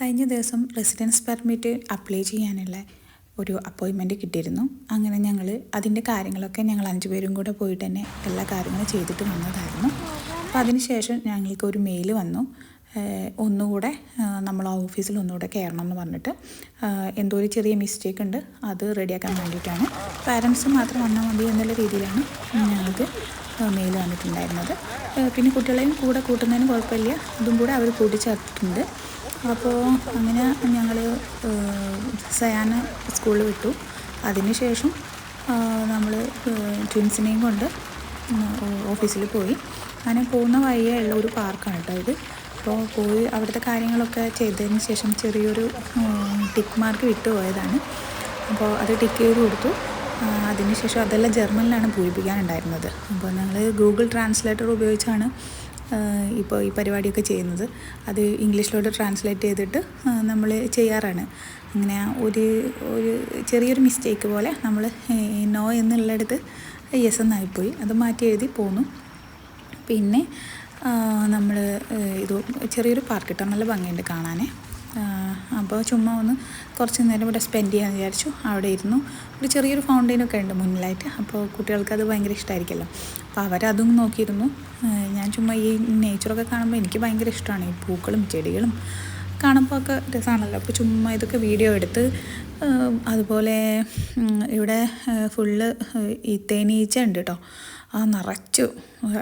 കഴിഞ്ഞ ദിവസം residence permit apply ചെയ്യാനുള്ള ഒരു അപ്പോയിൻമെന്റ് കിട്ടിയിരുന്നു. അങ്ങനെ ഞങ്ങൾ അതിന്റെ കാര്യങ്ങളൊക്കെ ഞങ്ങൾ അഞ്ച് പേരും കൂടെ പോയിട്ട് തന്നെ എല്ലാ കാര്യങ്ങളും ചെയ്തിട്ട് വന്നതായിരുന്നു. അപ്പോൾ അതിനുശേഷം ഞങ്ങൾക്ക് ഒരു മെയിൽ വന്നു. ഒന്നുകൂടെ നമ്മൾ ആ ഓഫീസിൽ ഒന്നുകൂടെ കയറണം എന്ന് പറഞ്ഞിട്ട്. എന്തോ ഒരു ചെറിയ മിസ്റ്റേക്ക് ഉണ്ട്. അത് റെഡിയാക്കാൻ വേണ്ടിയിട്ടാണ്. പാരൻസ് മാത്രം വന്നാൽ മതി എന്നുള്ള രീതിയിലാണ് ഞങ്ങൾക്ക് മെയിൽ വന്നിട്ടുണ്ടായിരുന്നത്. പിന്നെ കുട്ടികളെയും കൂടെ കൂട്ടുന്നതിന് കുഴപ്പമില്ല. ഇതും കൂടെ അവർ കൂട്ടിച്ചേർത്തിട്ടുണ്ട്. അപ്പോൾ അങ്ങനെ ഞങ്ങൾ സയാന സ്കൂളിൽ വിട്ടു. അതിനുശേഷം നമ്മൾ ട്വിൻസിനെയും കൊണ്ട് ഓഫീസിൽ പോയി. അങ്ങനെ പോകുന്ന വഴിയേ ഉള്ള ഒരു പാർക്കാണ് കേട്ടോ ഇത്. അപ്പോൾ പോയി അവിടുത്തെ കാര്യങ്ങളൊക്കെ ചെയ്തതിന് ശേഷം ചെറിയൊരു ടിക്ക് മാർക്ക് വിട്ടു പോയതാണ്. അപ്പോൾ അത് ടിക്ക് ചെയ്ത് കൊടുത്തു. അതിനുശേഷം അതെല്ലാം ജർമ്മനിലാണ് പൂരിപ്പിക്കാനുണ്ടായിരുന്നത്. അപ്പോൾ ഞങ്ങൾ ഗൂഗിൾ ട്രാൻസ്ലേറ്റർ ഉപയോഗിച്ചാണ് ഇപ്പോൾ ഈ പരിപാടിയൊക്കെ ചെയ്യുന്നത്. അത് ഇംഗ്ലീഷിലോട്ട് ട്രാൻസ്ലേറ്റ് ചെയ്തിട്ട് നമ്മൾ ചെയ്യാറാണ്. അങ്ങനെ ഒരു ഒരു ചെറിയൊരു മിസ്റ്റേക്ക് പോലെ നമ്മൾ നോ എന്നുള്ളിടത്ത് യെസ് എന്നായിപ്പോയി. അത് മാറ്റി എഴുതി പോന്നു. പിന്നെ നമ്മൾ ഇത് ചെറിയൊരു പാർക്ക് കിട്ടാൻ നല്ല ഭംഗിയുണ്ട് കാണാൻ അപ്പോൾ ചുമ്മാ ഒന്ന് കുറച്ച് നേരം ഇവിടെ സ്പെൻഡ് ചെയ്യാമെന്ന് വിചാരിച്ചു. അവിടെ ഇരുന്നു. ഒരു ചെറിയൊരു ഫൗണ്ടെയിനൊക്കെ ഉണ്ട് മുന്നിലായിട്ട്. അപ്പോൾ കുട്ടികൾക്ക് അത് ഭയങ്കര ഇഷ്ടമായിരിക്കുമല്ലോ അപ്പോൾ അവരതും നോക്കിയിരുന്നു. ഞാൻ ചുമ്മാ ഈ നേച്ചറൊക്കെ കാണുമ്പോൾ എനിക്ക് ഭയങ്കര ഇഷ്ടമാണ്. ഈ പൂക്കളും ചെടികളും കാണുമ്പോൾ ഒക്കെ രസമാണല്ലോ അപ്പോൾ ചുമ്മാ ഇതൊക്കെ വീഡിയോ എടുത്ത് അതുപോലെ ഇവിടെ ഫുള്ള് ഈ തേനീച്ച ഉണ്ട് കേട്ടോ ആ നിറച്ചു.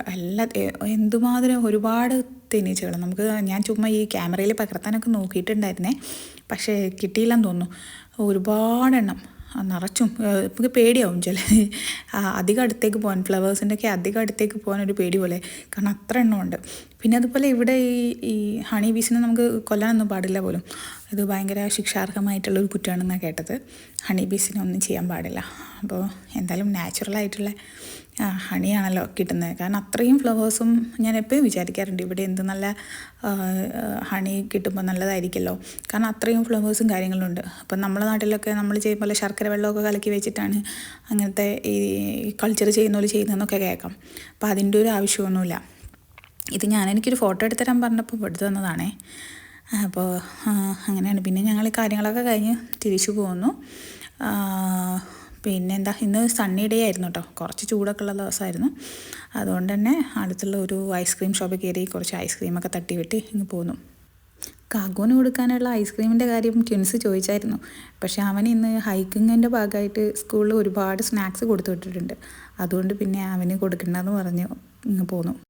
എല്ലാ എന്തുമാതിരി ഒരുപാട് തേനീച്ചകൾ നമുക്ക് ഞാൻ ചുമ്മാ ഈ ക്യാമറയിൽ പകർത്താനൊക്കെ നോക്കിയിട്ടുണ്ടായിരുന്നേ. പക്ഷേ കിട്ടിയില്ലെന്ന് തോന്നുന്നു. ഒരുപാടെണ്ണം നിറച്ചും. നമുക്ക് പേടിയാവും ചില അധികം അടുത്തേക്ക് പോകാൻ ഫ്ലവേഴ്സിന്റെ ഒക്കെ അധികം അടുത്തേക്ക് പോകാൻ ഒരു പേടി പോലെ. കാരണം അത്ര എണ്ണമുണ്ട്. പിന്നെ അതുപോലെ ഇവിടെ ഈ ഈ ഹണി ബീസിനെ നമുക്ക് കൊല്ലാനൊന്നും പാടില്ല പോലും. ഇത് ഭയങ്കര ശിക്ഷാർഹമായിട്ടുള്ള ഒരു കുറ്റമാണെന്നാണ് കേട്ടത്. ഹണി ബീസിനെ ഒന്നും ചെയ്യാൻ പാടില്ല. അപ്പോൾ എന്തായാലും നാച്ചുറലായിട്ടുള്ള ഹണിയാണല്ലോ കിട്ടുന്നത്. കാരണം അത്രയും ഫ്ലവേഴ്സും ഞാൻ എപ്പോഴും വിചാരിക്കാറുണ്ട് ഇവിടെ എന്ത് നല്ല ഹണി കിട്ടുമ്പോൾ നല്ലതായിരിക്കുമല്ലോ. കാരണം അത്രയും ഫ്ലവേഴ്സും കാര്യങ്ങളുണ്ട്. അപ്പം നമ്മുടെ നാട്ടിലൊക്കെ നമ്മൾ ചെയ്യുമ്പോൾ ശർക്കര വെള്ളമൊക്കെ കലക്കി വെച്ചിട്ടാണ് അങ്ങനത്തെ ഈ കൾച്ചർ ചെയ്യുന്ന പോലെ ചെയ്യുന്നതെന്നൊക്കെ കേൾക്കാം. അപ്പോൾ അതിന്റെ ഒരു ആവശ്യമൊന്നുമില്ല. ഇത് ഞാൻ എനിക്കൊരു ഫോട്ടോ എടുത്ത് തരാൻ പറഞ്ഞപ്പോൾ എടുത്തു തന്നതാണേ അപ്പോൾ അങ്ങനെയാണ്. പിന്നെ ഞങ്ങൾ കാര്യങ്ങളൊക്കെ കഴിഞ്ഞ് തിരിച്ചു പോന്നു. പിന്നെ പിന്നെന്താ ഇന്ന് സണ്ണി ഡേ ആയിരുന്നു കേട്ടോ കുറച്ച് ചൂടൊക്കെ ഉള്ള ദിവസമായിരുന്നു. അതുകൊണ്ട് തന്നെ അടുത്തുള്ള ഒരു ഐസ്ക്രീം ഷോപ്പിൽ കയറി കുറച്ച് ഐസ്ക്രീമൊക്കെ തട്ടി വെട്ടി ഇങ്ങ് പോന്നു. കാഗോന് കൊടുക്കാനുള്ള ഐസ്ക്രീമിന്റെ കാര്യം ട്വിൻസ് ചോദിച്ചായിരുന്നു. പക്ഷേ അവൻ ഇന്ന് ഹൈക്കിങ്ങിന്റെ ഭാഗമായിട്ട് സ്കൂളിൽ ഒരുപാട് സ്നാക്സ് കൊടുത്തു വിട്ടിട്ടുണ്ട്. അതുകൊണ്ട് പിന്നെ അവന് കൊടുക്കണ്ടെന്ന് പറഞ്ഞു ഇങ്ങ് പോന്നു.